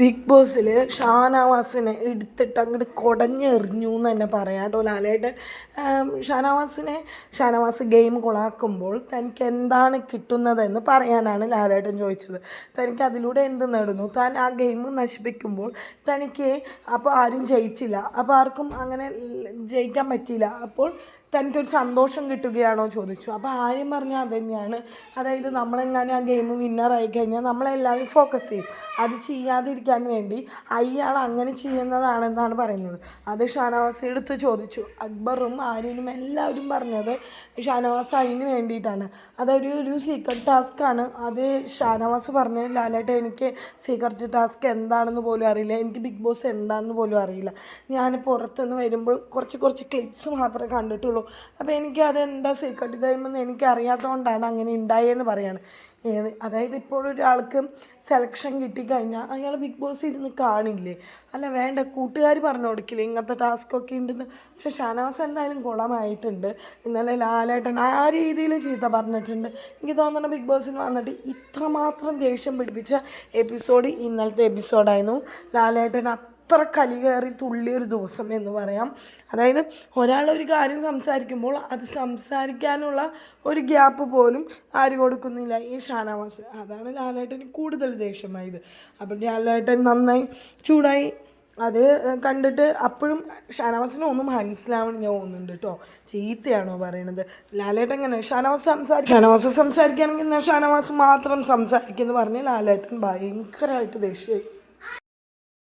Big ബോസിൽ ഷാനവാസിനെ എടുത്തിട്ട് അങ്ങോട്ട് കുടഞ്ഞെറിഞ്ഞു എന്ന് തന്നെ പറയാം കേട്ടോ ലാലേട്ടൻ. ഷാനവാസിനെ ഷാനവാസ് ഗെയിം കൊളാക്കുമ്പോൾ തനിക്ക് എന്താണ് കിട്ടുന്നതെന്ന് പറയാനാണ് ലാലേട്ടൻ ചോദിച്ചത്. തനിക്ക് അതിലൂടെ എന്ത് നേടുന്നു? താൻ ആ ഗെയിം നശിപ്പിക്കുമ്പോൾ തനിക്ക് അപ്പോൾ ആരും ജയിച്ചില്ല. അപ്പോൾ ആർക്കും അങ്ങനെ ജയിക്കാൻ പറ്റിയില്ല. അപ്പോൾ തനിക്കൊരു സന്തോഷം കിട്ടുകയാണോ ചോദിച്ചു. അപ്പോൾ ആര്യം പറഞ്ഞാൽ അത് തന്നെയാണ് അതായത് നമ്മളെങ്ങാനും ആ ഗെയിം വിന്നറായി കഴിഞ്ഞാൽ നമ്മളെല്ലാവരും ഫോക്കസ് ചെയ്യും. അത് ചെയ്യാതിരിക്കാൻ വേണ്ടി അയാൾ അങ്ങനെ ചെയ്യുന്നതാണെന്നാണ് പറയുന്നത്. അത് ഷാനവാസ് എടുത്ത് ചോദിച്ചു. അക്ബറും ആര്യനും എല്ലാവരും പറഞ്ഞത് ഷാനവാസ് അതിന് വേണ്ടിയിട്ടാണ്. അതൊരു ഒരു സീക്രട്ട് ടാസ്ക് ആണ്. അത് ഷാനവാസ് പറഞ്ഞു ലാലേട്ട എനിക്ക് സീക്രട്ട് ടാസ്ക് എന്താണെന്ന് പോലും അറിയില്ല. എനിക്ക് ബിഗ് ബോസ് എന്താണെന്ന് പോലും അറിയില്ല. ഞാൻ പുറത്തുനിന്ന് വരുമ്പോൾ കുറച്ച് കുറച്ച് ക്ലിപ്സ് മാത്രമേ കണ്ടിട്ടുള്ളൂ. അപ്പോൾ എനിക്ക് അതെന്താ സീക്രട്ട് ഗെയിമെന്ന് എനിക്ക് അറിയാത്തതുകൊണ്ടാണ് അങ്ങനെ ഉണ്ടായതെന്ന് പറയാണ്. അതായത് ഇപ്പോൾ ഒരാൾക്ക് സെലക്ഷൻ കിട്ടിക്കഴിഞ്ഞാൽ അയാൾ ബിഗ് ബോസ് ഇരുന്ന് കാണില്ലേ? അല്ല വേണ്ട കൂട്ടുകാർ പറഞ്ഞു കൊടുക്കില്ലേ? ഇങ്ങനത്തെ ടാസ്കൊക്കെ ഉണ്ടെന്ന്. പക്ഷെ ഷാനവാസ് എന്തായാലും കുളമായിട്ടുണ്ട് ഇന്നലെ ലാലേട്ടൻ ആ രീതിയിൽ ചീത്ത പറഞ്ഞിട്ടുണ്ട്. എനിക്ക് തോന്നുന്നു ബിഗ് ബോസിൽ വന്നിട്ട് ഇത്രമാത്രം ദേഷ്യം പിടിപ്പിച്ച എപ്പിസോഡ് ഇന്നലത്തെ എപ്പിസോഡായിരുന്നു ലാലേട്ടൻ അത്ര കലി കയറി തുള്ളിയൊരു ദിവസം എന്ന് പറയാം. അതായത് ഒരാൾ ഒരു കാര്യം സംസാരിക്കുമ്പോൾ അത് സംസാരിക്കാനുള്ള ഒരു ഗ്യാപ്പ് പോലും ആര് കൊടുക്കുന്നില്ല. ഈ ഷാനവാസ്. അതാണ് ലാലേട്ടന് കൂടുതൽ ദേഷ്യമായത്. അപ്പം ലാലേട്ടൻ നന്നായി ചൂടായി. അത് കണ്ടിട്ട് അപ്പോഴും ഷാനവാസിനെ ഒന്നും മനസ്സിലാവണമെന്ന് തോന്നുന്നുണ്ട് കേട്ടോ. ചീത്തയാണോ പറയണത്? ലാലേട്ടൻ എങ്ങനെ? ഷാനവാസ് സംസാരിക്കും ഷാനവാസ് സംസാരിക്കുകയാണെങ്കിൽ ഷാനവാസ് മാത്രം സംസാരിക്കുമെന്ന് പറഞ്ഞ് ലാലേട്ടൻ ഭയങ്കരമായിട്ട് ദേഷ്യമായി.